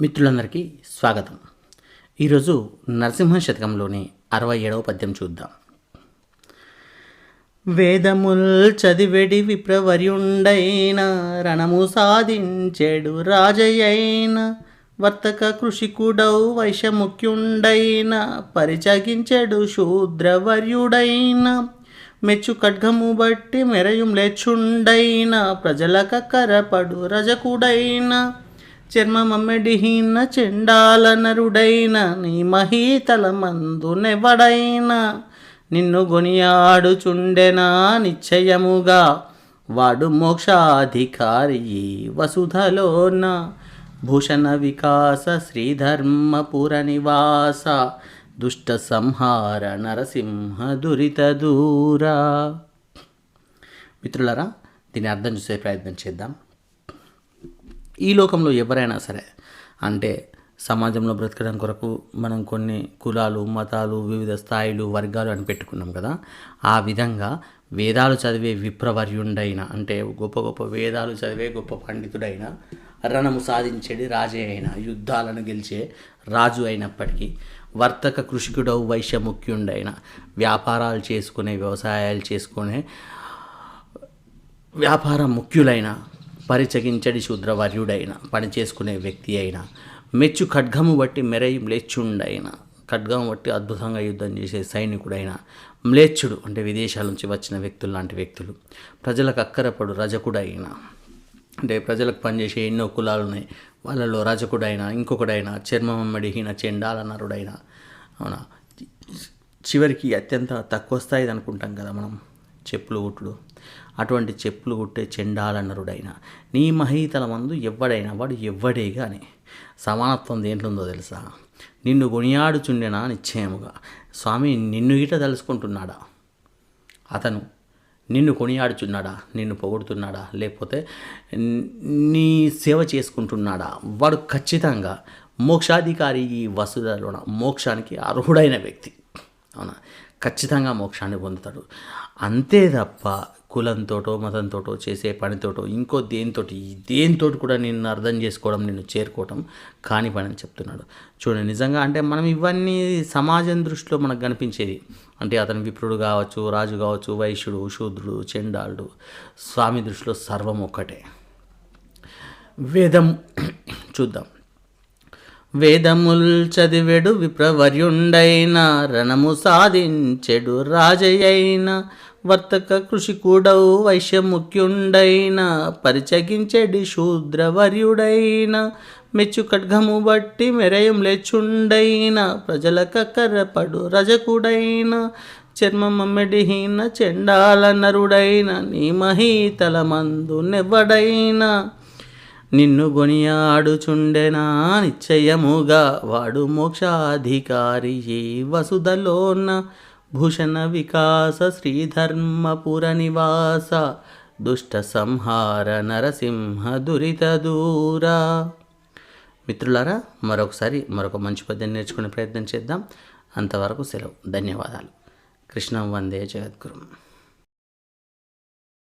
మిత్రులందరికీ స్వాగతం. ఈరోజు నరసింహ శతకంలోని అరవై ఏడవ పద్యం చూద్దాం. వేదముల్ చదివెడి విప్రవర్యుండైన రణము సాధించెడు రాజయ్యైన వర్తక కృషికుడౌ వైశ్యముఖ్యుండైన పరిచగించెడు శూద్రవర్యుడైన మెచ్చు ఖడ్గము బట్టి మెరయుం లేచుండైన ప్రజల కరపడు రజకుడైన చర్మమమ్మెడిహీన చెండాల నరుడైన నీ మహీతల మందునెవడైన నిన్ను గొనియాడుచుండెనా నిశ్చయముగా. వాడు మోక్షాధికారి వసుధలోన. భూషణ వికాస శ్రీధర్మపుర నివాస. దుష్ట సంహార నరసింహ దురిత దూరా. మిత్రులరా దీన్ని అర్థం చూసే ప్రయత్నం చేద్దాం. ఈ లోకంలో ఎవరైనా సరే అంటే సమాజంలో బ్రతకడం కొరకు మనం కొన్ని కులాలు మతాలు వివిధ స్థాయిలు వర్గాలు అని పెట్టుకున్నాం కదా. ఆ విధంగా వేదాలు చదివే విప్రవర్యుండైన అంటే గొప్ప గొప్ప వేదాలు చదివే గొప్ప పండితుడైన రణము సాధించేది రాజే అయిన యుద్ధాలను గెలిచే రాజు అయినప్పటికీ వర్తక కృషికుడవు వైశ్యముఖ్యుండైన వ్యాపారాలు చేసుకునే వ్యవసాయాలు చేసుకునే వ్యాపార ముఖ్యులైన పరిచగించడి శూద్రవర్యుడైన పని చేసుకునే వ్యక్తి అయిన మెచ్చు ఖడ్గము బట్టి మెరయి మ్లేచ్చుండైన ఖడ్గం బట్టి అద్భుతంగా యుద్ధం చేసే సైనికుడైన మ్లేచ్చుడు అంటే విదేశాల నుంచి వచ్చిన వ్యక్తులు లాంటి వ్యక్తులు ప్రజలకు అక్కరపడు రజకుడైన అంటే ప్రజలకు పనిచేసే ఎన్నో కులాలు ఉన్నాయి. వాళ్ళలో రజకుడైన ఇంకొకడైన చర్మమ్మడిహీన చెండాల నరుడైన అవునా? చివరికి అత్యంత తక్కువ స్థాయిది అనుకుంటాం కదా మనం చెప్పులు కుట్టుడు అటువంటి చెప్పులు కుట్టే చెండాలన్నరుడైనా నీ మహీతల మందు ఎవ్వడైనా వాడు ఎవ్వడే కానీ సమానత్వం దేంట్లో ఉందో తెలుసా? నిన్ను కొనియాడుచుండెనా నిశ్చయముగా? స్వామి నిన్ను గిట తలుసుకుంటున్నాడా అతను నిన్ను కొనియాడుచున్నాడా? నిన్ను పొగుడుతున్నాడా? లేకపోతే నీ సేవ చేసుకుంటున్నాడా? వాడు ఖచ్చితంగా మోక్షాధికారి ఈ వసుధలోన మోక్షానికి అర్హుడైన వ్యక్తి. అవునా? ఖచ్చితంగా మోక్షాన్ని పొందుతాడు. అంతే తప్ప కులంతోటో మతంతోటో చేసే పనితోటో ఇంకో దేనితోటి దేనితోటి కూడా నిన్ను అర్థం చేసుకోవడం నిన్ను చేరుకోవడం కాని పని అని చెప్తున్నాడు. చూడండి నిజంగా అంటే మనం ఇవన్నీ సమాజం దృష్టిలో మనకు కనిపించేది. అంటే అతను విప్రుడు కావచ్చు రాజు కావచ్చు వైశ్యుడు శూద్రుడు చెండాలుడు స్వామి దృష్టిలో సర్వం ఒక్కటే. వేదం చూద్దాం. వేదముల్ చదివెడు విప్రవర్యుండైన రణము సాధించెడు రాజయ్యైన వర్తక కృషికుడవు వైశ్యముఖ్యుండైన పరిచగించెడి శూద్రవర్యుడైన మెచ్చు ఖడ్గము బట్టి మెరయం లేచుండైన ప్రజల కక్కరపడు రజకుడైన చర్మమ్మడిహీన చెండాల నరుడైన నీమహీతల మందు నెవ్వడైనా నిన్ను గొనియాడుచుండెనా నిశ్చయముగా వాడు మోక్షాధికారి ఏ వసుధలోన భూషణ వికాస శ్రీధర్మపుర నివాస దుష్ట సంహార నరసింహ దురిత దూరా. మిత్రులారా మరొకసారి మరొక మంచి పద్యం నేర్చుకునే ప్రయత్నం చేద్దాం. అంతవరకు సెలవు. ధన్యవాదాలు. కృష్ణం వందే జగద్గురు.